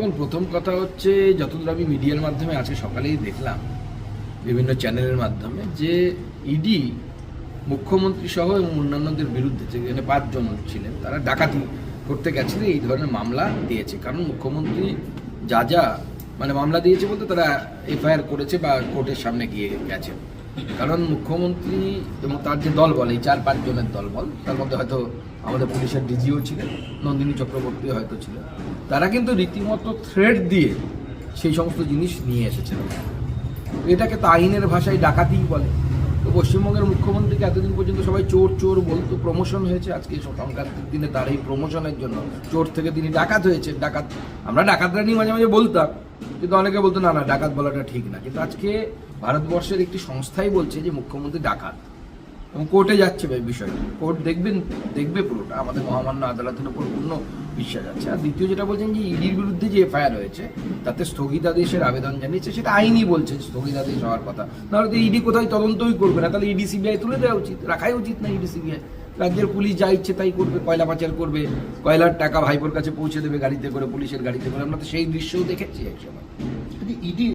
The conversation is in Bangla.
এবং প্রথম কথা হচ্ছে, যতদূর আমি মিডিয়ার মাধ্যমে আজকে সকালেই দেখলাম, বিভিন্ন চ্যানেলের মাধ্যমে, যে ইডি মুখ্যমন্ত্রী সহ এবং অন্যান্যদের বিরুদ্ধে যেখানে পাঁচজন ছিলেন, তারা ডাকাতি করতে গেছিলেন এই ধরনের মামলা দিয়েছে। কারণ মুখ্যমন্ত্রী যা যা মানে মামলা দিয়েছে বলতে তারা এফআইআর করেছে বা কোর্টের সামনে গিয়ে গেছে। কারণ মুখ্যমন্ত্রী এবং তার যে দল দলবল, এই চার পাঁচ জনের দলবল, তার মধ্যে হয়তো আমাদের পুলিশের ডিজিও ছিলেন নন্দিনী চক্রবর্তী হয়তো ছিলেন তারা কিন্তু রীতিমতো থ্রেড দিয়ে সেই সমস্ত জিনিস নিয়ে এসেছিলেন এটাকে তো আইনের ভাষায় ডাকাতিই বলে। তো পশ্চিমবঙ্গের মুখ্যমন্ত্রীকে এতদিন পর্যন্ত সবাই চোর চোর বলতো প্রমোশন হয়েছে। আজকে সংক্রান্তির দিনে তার এই প্রমোশনের জন্য চোর থেকে তিনি ডাকাত হয়েছে ডাকাত আমরা ডাকাতরা নিয়ে মাঝে মাঝে বলতাম কিন্তু অনেকে বলতো, না না, ডাকাত বলাটা ঠিক না। কিন্তু আজকে ভারতবর্ষের একটি সংস্থাই বলছে যে, মুখ্যমন্ত্রী ডাকাত। এবং কোর্টে যাচ্ছে ভাই বিষয়টা। কোর্ট দেখবেন, দেখবে পুরোটা। আমাদের মহামান্য আদালতের উপর পূর্ণ বিশ্বাস আছে। আর দ্বিতীয় যেটা বলছেন যে, ইডির বিরুদ্ধে যে এফআইআর হয়েছে তাতে স্থগিতাদেশের আবেদন জানিয়েছে, সেটা আইনই বলছে স্থগিতাদেশ হওয়ার কথা। নাহলে তো ইডি কোথায় তদন্তই করবে না। তাহলে ইডি সিবিআই তুলে দেওয়া উচিত। রাখাই উচিত না ইডি সিবিআই। রাজ্যের পুলিশ যা ইচ্ছে তাই করবে, কয়লা পাচার করবে, কয়লার টাকা ভাইপোর কাছে পৌঁছে দেবে গাড়িতে করে, পুলিশের গাড়িতে করে। আমরা তো সেই দৃশ্যও দেখেছি একসময় ইডি